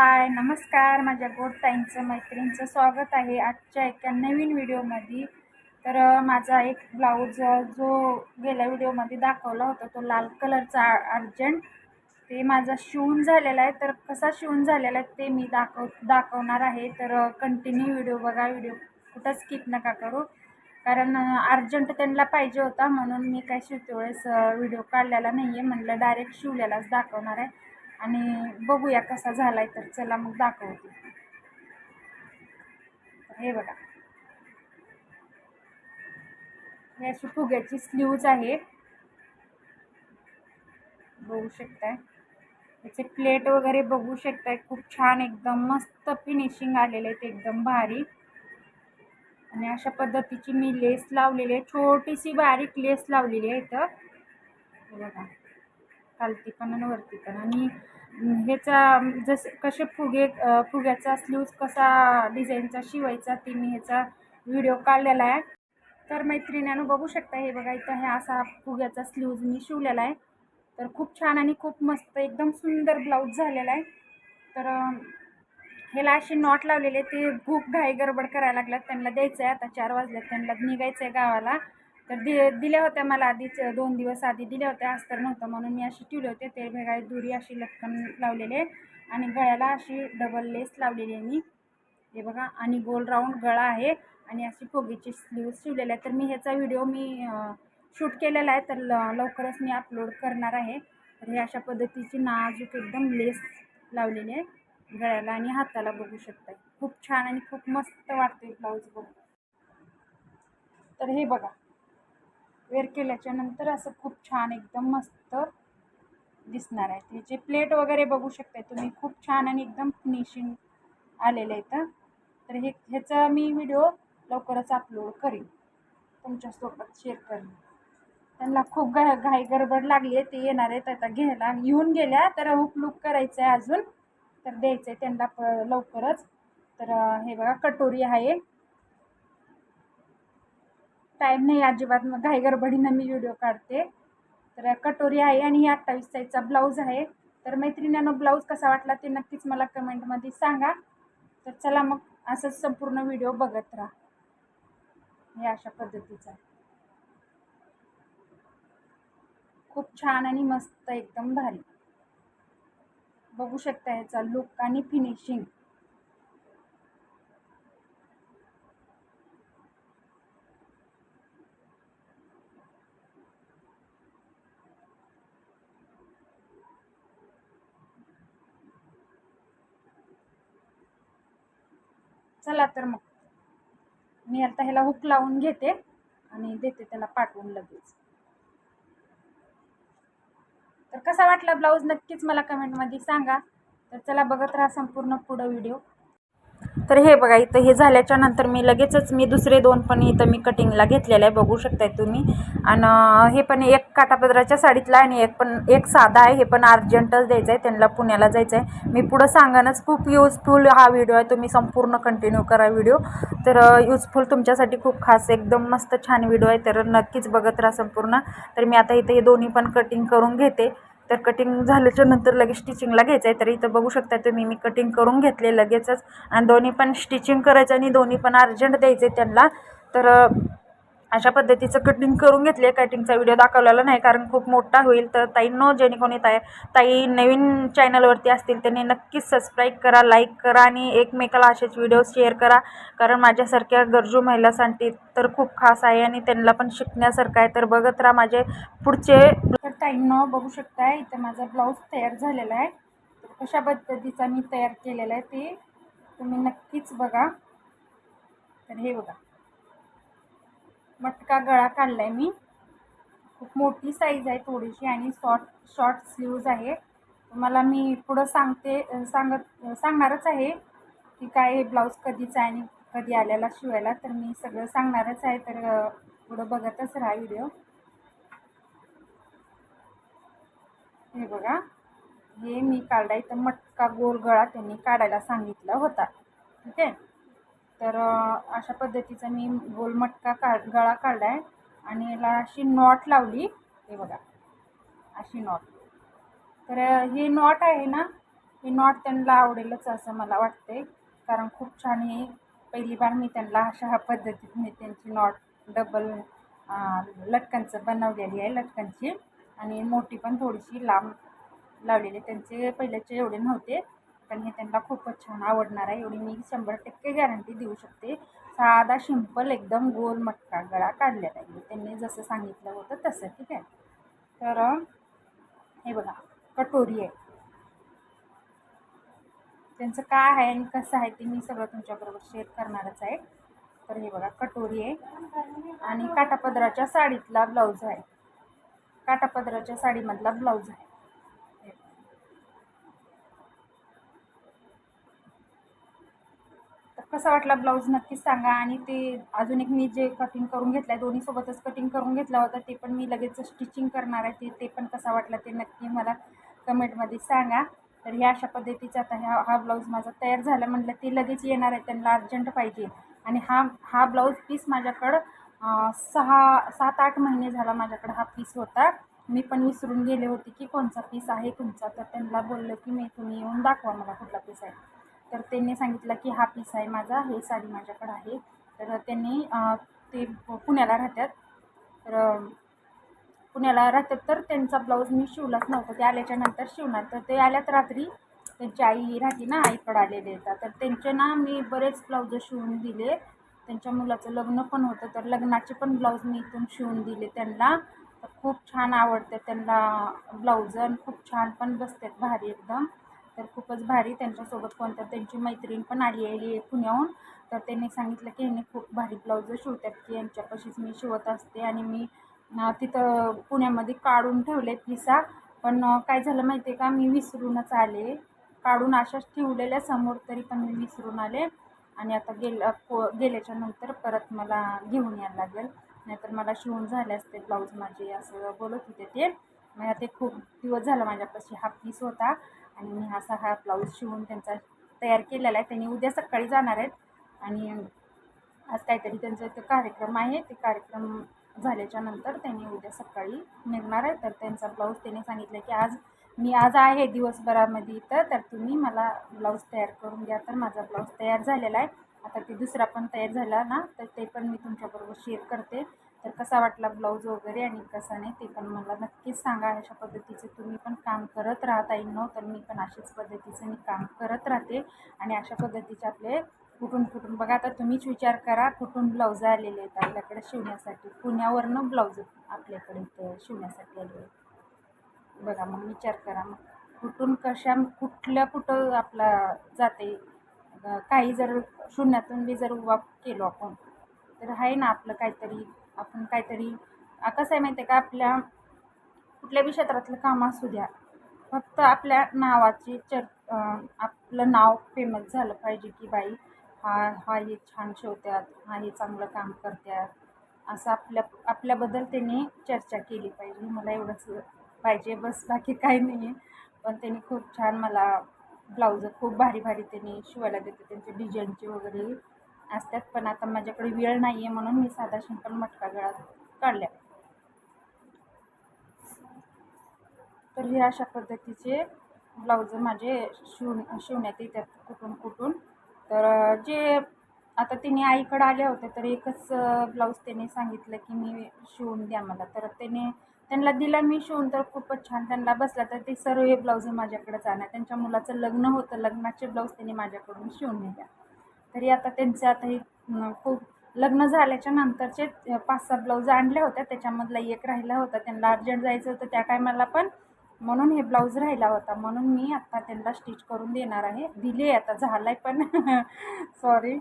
हाय नमस्कार. माझ्या गोडताईंचं मैत्रिणीचं स्वागत आहे आजच्या एका नवीन व्हिडिओमध्ये. तर माझा एक ब्लाऊज जो गेल्या व्हिडिओमध्ये दाखवला होता तो लाल कलरचा अर्जंट. ते माझा शिवून झालेला आहे. तर कसा शिवून झालेला आहे ते मी दाखव दाखवणार आहे. तर कंटिन्यू व्हिडिओ बघा. व्हिडिओ कुठं स्किप नका करू. कारण अर्जंट त्यांना पाहिजे होता. म्हणून मी काय शिवते वेळेस व्हिडिओ काढलेला नाही आहे म्हणलं डायरेक्ट शिवलेलाच दाखवणार आहे. आणि बघूया कसा झाला आहे तर. चला मग दाखवते हे बघा. हे अशी फुग्याची स्लीव्ज आहे. बघू शकताय. त्याचे प्लेट वगैरे बघू शकताय. खूप छान एकदम मस्त फिनिशिंग आलेले आहेत एकदम भारी. आणि अशा पद्धतीची मी लेस लावलेली आहे. छोटीशी बारीक लेस लावलेली आहे इथं. हे बघा. खालती पण आणि वरती पण. आणि ह्याचा जसं कसे फुगे फुग्याचा स्लीव्ज कसा डिझाईनचा शिवायचा ते मी ह्याचा व्हिडिओ काढलेला आहे. तर मैत्रिणीनं बघू शकता हे बघा इथं हे असा फुग्याचा स्लीव्ज मी शिवलेला आहे. तर खूप छान आणि खूप मस्त एकदम सुंदर ब्लाऊज झालेला आहे. तर ह्याला अशी नॉट लावलेले ते खूप घाई गडबड करायला लागल्यात त्यांना द्यायचं आहे आता चार वाजल्यात त्यांना निघायचं आहे गावाला. तर दि दिल्या होत्या मला आधीच दोन दिवस आधी दिल्या होत्या. अस्तर नव्हतं म्हणून मी अशी ठेवले होते. ते भेगाय दुरी अशी लटकन लावलेले आहे आणि गळ्याला अशी डबल लेस लावलेली आहे मी. हे बघा आणि गोल राऊंड गळा आहे आणि अशी फोगीची स्लीव शिवलेली आहे तर मी ह्याचा व्हिडिओ मी शूट केलेला आहे. तर ल लवकरच मी अपलोड करणार आहे. तर हे अशा पद्धतीची नाजूक एकदम लेस लावलेली आहे गळ्याला आणि हाताला बघू शकता खूप छान आणि खूप मस्त वाटते ब्लाऊज बघ तर हे बघा वेअर केल्याच्यानंतर असं खूप छान एकदम मस्त दिसणार आहे. त्याचे प्लेट वगैरे बघू शकताय तुम्ही खूप छान आणि एकदम फिनिशिंग आलेलं आहे तर हे ह्याचा मी व्हिडिओ लवकरच अपलोड करीन. तुमच्यासोबत शेअर करीन. त्यांना खूप घाई घाई गडबड लागली आहे ते येणार आहेत आता घ्यायला. येऊन गेल्या तर हुक लुक करायचं आहे अजून. तर द्यायचं आहे त्यांना प लवकरच. तर हे बघा कटोरी आहे. टाईम नाही अजिबात. मग घाई गडबडीनं मी व्हिडिओ काढते. तर कटोरी आहे आणि ही अठ्ठावीस साईजचा ब्लाऊज आहे. तर मैत्रिणीनं ब्लाऊज कसा वाटला ते नक्कीच मला कमेंटमध्ये सांगा. तर चला मग असंच संपूर्ण व्हिडिओ बघत राहा. हे अशा पद्धतीचा. खूप छान आणि मस्त एकदम भारी. बघू शकता ह्याचा लुक आणि फिनिशिंग चला तर मग. मी आता ह्याला हुक लावून घेते आणि देते त्याला पाठवून लगेच. तर कसा वाटला ब्लाऊज? नक्कीच मला कमेंटमध्ये सांगा. तर चला बघत राहा संपूर्ण पुढं व्हिडिओ तर हे बघा इथं हे झाल्याच्यानंतर मी लगेचच मी दुसरे दोन पण इथं मी कटिंगला घेतलेलं आहे. बघू शकताय तुम्ही. आणि हे पण एक काटापदराच्या साडीतला आणि एक पण एक साधा आहे. हे पण अर्जंटच द्यायचं आहे त्यांना पुण्याला जायचं आहे मी पुढं सांगानच खूप युजफुल हा व्हिडिओ आहे. तुम्ही संपूर्ण कंटिन्यू करा व्हिडिओ तर युजफुल तुमच्यासाठी खूप खास एकदम मस्त छान व्हिडिओ आहे. तर नक्कीच बघत राहा संपूर्ण. तर मी आता इथे हे दोन्ही पण कटिंग करून घेते. तर कटिंग झाल्याच्यानंतर लगेच स्टिचिंगला घ्यायचं आहे. तर इथं बघू शकता तुम्ही मी कटिंग करून घेतले लगेचच. आणि दोन्ही पण स्टिचिंग करायचं आणि दोन्ही पण अर्जंट द्यायचे त्यांना. तर अशा पद्धतीचं कटिंग करून घेतले कटिंगचा व्हिडिओ दाखवलेला नाही कारण खूप मोठा होईल. तर ताईंनो जेणे कोणी ताई ताई नवीन चॅनलवरती असतील त्यांनी नक्कीच सबस्क्राईब करा लाईक करा आणि एकमेकाला असेच व्हिडिओ शेअर करा. कारण माझ्यासारख्या गरजू महिलासाठी तर खूप खास आहे आणि त्यांना पण शिकण्यासारखं आहे. तर बघत राहा माझे पुढचे तर ताईंनो बघू शकताय इथं माझा ब्लाऊज तयार झालेला आहे. तर कशा पद्धतीचा मी तयार केलेला आहे ते तुम्ही नक्कीच बघा. तर हे बघा. मटका गळा काढला आहे मी. खूप मोठी साईज आहे थोडीशी आणि शॉर्ट शॉर्ट स्लीव्ज आहे. तुम्हाला मी पुढं सांगते सांगत सांगणारच आहे की काय हे ब्लाऊज कधीचा आहे आणि कधी आलेला शिवायला. तर मी सगळं सांगणारच आहे. तर पुढं बघतच राहा व्हिडिओ हे बघा. हे मी काढला. इथं मटका गोल गळा त्यांनी काढायला सांगितला होता. ठीक आहे? तर अशा पद्धतीचा मी गोल मटका काढ गळा काढला आहे आणि याला अशी नॉट लावली. हे बघा अशी नॉट. तर हे ही नॉट आहे ना ही नॉट त्यांना आवडेलच असं मला वाटते कारण खूप छान हे पहिली बार मी त्यांना अशा ह्या पद्धतीने त्यांची नॉट डबल लटकनचं बनवलेली आहे लटकनची. आणि मोठी पण थोडीशी लांब लावलेली त्यांचे पहिल्याचे एवढे नव्हते. पण हे त्यांना खूपच छान आवडणार आहे. एवढी मी शंभर टक्के गॅरंटी देऊ शकते. साधा सिंपल एकदम गोल मटका गळा काढलेला आहे. त्यांनी जसं सांगितलं होतं तसं ठीक आहे? तर हे बघा कटोरी आहे. त्यांचं काय आहे आणि कसं आहे ते मी सगळं तुमच्याबरोबर शेअर करणारच आहे. तर हे बघा कटोरी आहे. आणि काटापदराच्या साडीतला ब्लाऊज आहे. काटापदराच्या साडीमधला ब्लाऊज आहे. कसा वाटला ब्लाऊज नक्कीच सांगा. आणि ते अजून एक मी जे कटिंग करून घेतलं आहे दोन्ही सोबतच कटिंग करून घेतला होता ते पण मी लगेच स्टिचिंग करणार आहे. ते ते पण कसा वाटला ते नक्की मला कमेंटमध्ये सांगा. तर ह्या अशा पद्धतीचा आता ह्या हा ब्लाऊज माझा तयार झाला म्हटलं ते लगेच येणार आहे त्यांना अर्जंट पाहिजे. आणि हा हा ब्लाऊज पीस माझ्याकडं सहा सात आठ महिने झाला माझ्याकडं हा पीस होता. मी पण विसरून गेले होते की कोणचा पीस आहे तुमचा. तर त्यांना बोललं की मी तुम्ही येऊन दाखवा मला कुठला पीस आहे. तर त्यांनी सांगितलं की हा पीस आहे माझा हे साडी माझ्याकडं आहे. तर त्यांनी ते पुण्याला राहतात. तर पुण्याला राहतात तर त्यांचा ब्लाऊज मी शिवलाच नव्हता. ते आल्याच्यानंतर शिवणार. तर ते आल्यात रात्री. त्यांची आई राहते ना आईकडं आलेले येतात तर त्यांचे ना मी बरेच ब्लाऊज शिवून दिले. त्यांच्या मुलाचं लग्न पण होतं. तर लग्नाचे पण ब्लाऊज मी इथून शिवून दिले त्यांना. तर खूप छान आवडते त्यांना ब्लाऊज आणि खूप छान पण बसतात भारी एकदम. तर खूपच भारी त्यांच्यासोबत कोणतं त्यांची मैत्रीण पण आली आहे पुण्याहून. तर त्यांनी सांगितलं की ह्याने खूप भारी ब्लाऊज शिवतात की यांच्यापाशीच मी शिवत असते आणि मी तिथं पुण्यामध्ये काढून ठेवले पिसा पण काय झालं माहिती आहे का? मी विसरूनच आले. काढून अशाच ठेवलेल्या समोर तरी पण मी विसरून आले. आणि आता गेल गेल्याच्यानंतर परत मला घेऊन यायला लागेल. नाहीतर मला शिवून झाले असते ब्लाऊज माझे असं बोलत होते ते. मग ते खूप दिवस झाला माझ्यापाशी हा पीस होता. आणि मी असा हा ब्लाऊज शिवून त्यांचा तयार केलेला आहे. त्यांनी उद्या सकाळी जाणार आहेत. आणि आज काहीतरी त्यांचा इथं कार्यक्रम आहे. ते कार्यक्रम झाल्याच्यानंतर त्यांनी उद्या सकाळी निघणार आहे तर त्यांचा ब्लाऊज त्यांनी सांगितलं की आज मी आज आहे दिवसभरामध्ये इथं तर तुम्ही मला ब्लाऊज तयार करून द्या. तर माझा ब्लाऊज तयार झालेला आहे. आता ते दुसरा पण तयार झाला ना तर ते पण मी तुमच्याबरोबर शेअर करते. तर कसा वाटला ब्लाऊज वगैरे आणि कसा नाही ते पण मला नक्कीच सांगा. अशा पद्धतीचे तुम्ही पण काम करत राहता येईल तर मी पण अशाच पद्धतीचं मी काम करत राहते. आणि अशा पद्धतीचे आपले कुठून कुठून बघा आता तुम्हीच विचार करा कुठून ब्लाऊज आलेले आहेत. आपल्याकडे शिवण्यासाठी पुण्यावरनं ब्लाऊज आपल्याकडे इथे शिवण्यासाठी आले बघा मग विचार करा मग. कुठून कशा कुठल्या कुठं आपला जाते? काही जर शून्यातून बी जर उभा केलो आपण तर आहे ना आपलं काहीतरी आपण काहीतरी कसं आहे माहिती आहे का आपल्या कुठल्या बी क्षेत्रातलं काम असू द्या फक्त आपल्या नावाची चर आपलं नाव फेमस झालं पाहिजे की बाई हा हा हे छान शिवतात हा हे चांगलं काम करतात असं आपल्या आपल्याबद्दल त्यांनी चर्चा केली पाहिजे. मला एवढंच पाहिजे बस बाकी काही नाही. आहे पण त्यांनी खूप छान मला ब्लाऊज खूप भारी भारी त्यांनी शिवायला देते त्यांचे डिझाईनचे वगैरे. असतात पण आता माझ्याकडे वेळ नाही आहे म्हणून मी साधा सिंपल मटका गळा काढल्या. तर हे अशा पद्धतीचे ब्लाऊज माझे शिव शिवण्यात येतात कुठून कुठून. तर जे आता तिने आईकडं आल्या होत्या तर एकच ब्लाऊज त्याने सांगितलं की मी शिवून द्या मला. तर त्याने त्यांना दिला मी शिवून तर खूपच छान त्यांना बसला. तर ते सर्व हे ब्लाऊज माझ्याकडे जाणार. त्यांच्या मुलाचं लग्न होतं लग्नाचे ब्लाऊज त्यांनी माझ्याकडून शिवून नेल्या. तरी आता त्यांचे आता हे खूप लग्न झाल्याच्या नंतरचे पाच सहा ब्लाऊज आणल्या होत्या. त्याच्यामधला एक राहिला होता त्यांना अर्जंट जायचं होतं त्या टायमाला पण. म्हणून हे ब्लाऊज राहिला होता. म्हणून मी आत्ता त्यांना स्टिच करून देणार आहे. दिले आता झालं आहे पण. सॉरी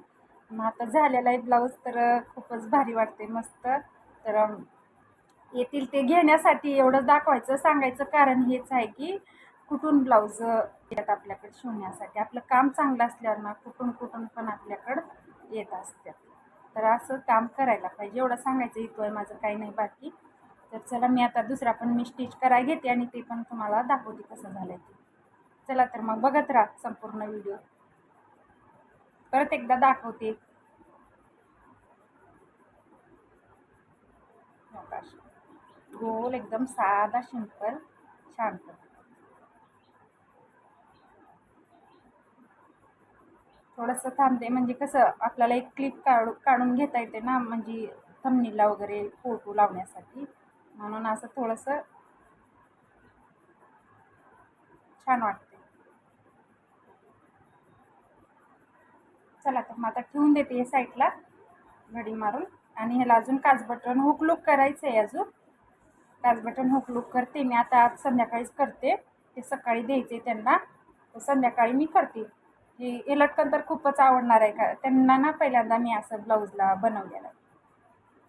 मग आता झालेला आहे ब्लाऊज तर खूपच भारी वाटते मस्त. तर येतील ते घेण्यासाठी एवढं दाखवायचं सांगायचं कारण हेच आहे की कुठून ब्लाऊज येतात आपल्याकडे शिवण्यासाठी? आपलं काम चांगलं असल्यावर ना कुठून कुठून पण आपल्याकडं येत असतात. तर असं काम करायला पाहिजे. एवढं सांगायचं येतो आहे माझं काही नाही बाकी. तर चला मी आता दुसरा पण मी स्टिच करायला घेते आणि ते पण तुम्हाला दाखवते कसं झालं ते. चला तर मग बघत राहा संपूर्ण व्हिडिओ. परत एकदा दाखवते. गोल एकदम साधा सिंपल छान थोडंसं थांबते. म्हणजे कसं आपल्याला एक क्लिप काढू काढून घेता येते ना म्हणजे थंबनीला वगैरे फोटो लावण्यासाठी. म्हणून असं थोडंसं छान वाटते. चला तर मग आता ठेवून देते हे साईडला घडी मारून. आणि ह्याला अजून काच बटन हुक लुक करायचं आहे अजून. काच बटन हुक लुक करते मी. आता आज संध्याकाळीच करते. ते सकाळी द्यायचे त्यांना. तर संध्याकाळी मी करते. की हे लटकन तर खूपच आवडणार आहे. का त्यांना ना पहिल्यांदा मी असं ब्लाऊजला बनवलेलं. आहे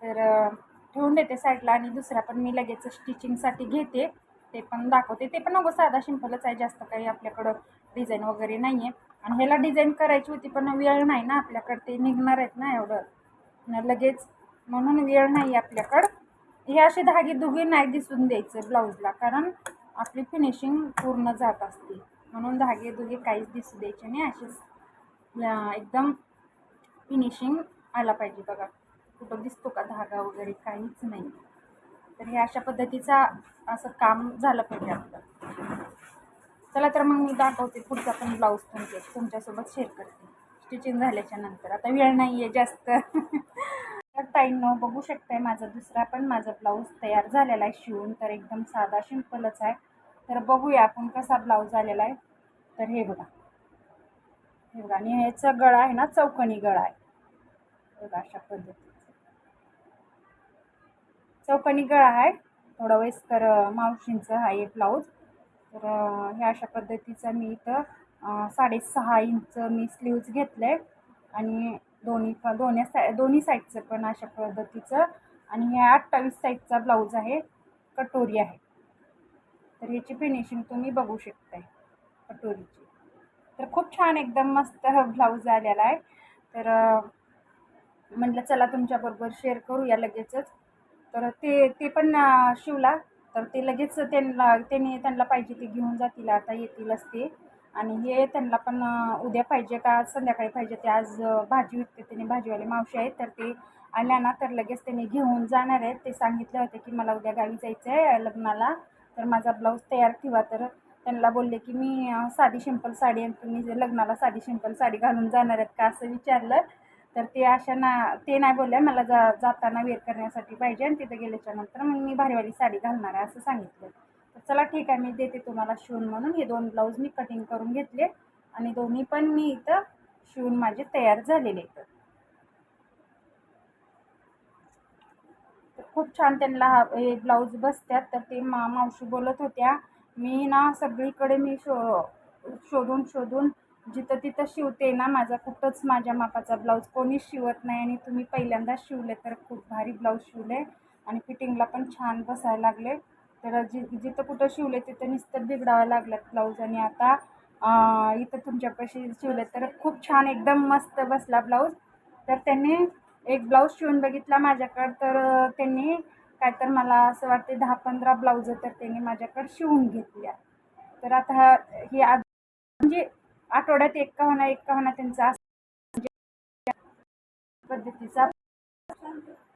तर ठेवून देते साईडला आणि दुसरा पण मी लगेच स्टिचिंगसाठी घेते. ते पण दाखवते. ते पण अगं साधा सिंपलच आहे. जास्त काही आपल्याकडं डिझाईन वगैरे नाही आहे आणि ह्याला डिझाईन करायची होती पण वेळ नाही ना आपल्याकडं. ते निघणार आहेत ना एवढं. न लगेच म्हणून वेळ नाही आपल्याकडं. हे असे धागे दुगे नाही दिसून द्यायचं ब्लाऊजला. कारण आपली फिनिशिंग पूर्ण जात असते. म्हणून धागे दुगे काहीच दिसू द्यायचे नाही. असेच एकदम फिनिशिंग आला पाहिजे बघा. कुठं दिसतो का धागा वगैरे काहीच नाही. तर हे अशा पद्धतीचा असं काम झालं पाहिजे आपलं. चला तर मग मी दाखवते पुढचा पण ब्लाऊज तुमचे तुमच्यासोबत शेअर करते. स्टिचिंग झाल्याच्यानंतर. आता वेळ नाही आहे जास्त. तर ताईंनो बघू शकताय माझा दुसरा पण माझा ब्लाऊज तयार झालेला आहे शिवून. तर एकदम साधा सिंपलच आहे. तर बघूया आपण कसा ब्लाऊज आलेला आहे. तर हे बघा. हे बघा आणि ह्याचा गळा आहे ना चौकणी गळा आहे. बघा अशा पद्धतीचा. चौकणी गळा आहे. थोडा वयस्कर अं, मावशींचं आहे ब्लाऊज तर हे ह्या अशा पद्धतीचा मी इथं साडेसहा इंच मी स्लीव्ज घेतलं आहे आणि दोन्ही प दोन्ही साय दोन्ही साईडचं पण अशा पद्धतीचं. आणि हे अठ्ठावीस साईजचा ब्लाऊज आहे. कटोरी आहे. तर ह्याची फिनिशिंग तुम्ही बघू शकताय. कटोरीची. तर खूप छान एकदम मस्त ब्लाऊज आलेला आहे. तर म्हटलं चला तुमच्याबरोबर शेअर करूया लगेचच. तर ते ते पण शिवला. तर ते लगेच त्यांना त्यांनी त्यांना पाहिजे ते घेऊन जातील आता येतीलच ते आणि हे त्यांना पण उद्या पाहिजे का? आज संध्याकाळी पाहिजे ते. आज भाजी विकते त्यांनी भाजीवाले मावशी आहेत. तर ते आल्या ना तर लगेच त्यांनी घेऊन जाणार आहेत. ते सांगितले होते की मला उद्या गावी जायचं आहे लग्नाला. तर माझा ब्लाऊज तयार ठेवा. तर त्यांना बोलले की मी साधी शिंपल साडी आणि तुम्ही जे लग्नाला साधी शिंपल साडी घालून जाणार आहेत का? असं विचारलं. तर ते अशा ना ते नाही बोलल्या मला जा जाताना वेअर करण्यासाठी पाहिजे आणि तिथं गेल्याच्यानंतर मग मी भारीवाली साडी घालणार आहे असं सांगितलं. तर चला ठीक आहे मी देते तुम्हाला शिवून म्हणून. हे दोन ब्लाऊज मी कटिंग करून घेतले आणि दोन्ही पण मी इथं शिवून माझे तयार झालेले आहेत. खूप छान त्यांना हा हे ब्लाऊज बसतात तर ते मा मावशी बोलत होत्या मी ना सगळीकडे मी शो शोधून शोधून जिथं तिथं शिवते ना माझा कुठंच माझ्या मापाचा ब्लाऊज कोणीच शिवत नाही आणि तुम्ही पहिल्यांदा शिवले तर खूप भारी ब्लाऊज शिवले आणि फिटिंगला पण छान बसायला लागले. तर जि जिथं कुठं शिवले तिथं नुसतं बिघडावं लागल्यात ब्लाऊज आणि आता इथं तुमच्यापाशी शिवले तर खूप छान एकदम मस्त बसला ब्लाऊज. तर त्यांनी एक ब्लाऊज शिवून बघितला माझ्याकडं तर त्यांनी काय तर मला असं वाटते दहा पंधरा ब्लाऊज तर त्यांनी माझ्याकडं शिवून घेतल्या. तर आता हा ही आज म्हणजे आठवड्यात एक का होणार एक का होणार त्यांचा म्हणजे पद्धतीचा.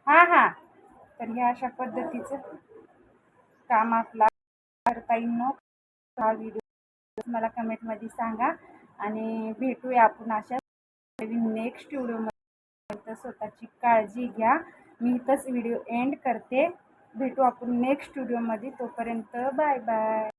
हां हां. तर ह्या अशा पद्धतीचं काम आपला करता येईल हा व्हिडिओ मला कमेंटमध्ये सांगा आणि भेटूया आपण अशा नेक्स्ट व्हिडिओमध्ये तर स्वतःची काळजी घ्या. मी इथंच व्हिडिओ एंड करते. भेटू आपण नेक्स्ट व्हिडिओमध्ये तोपर्यंत बाय बाय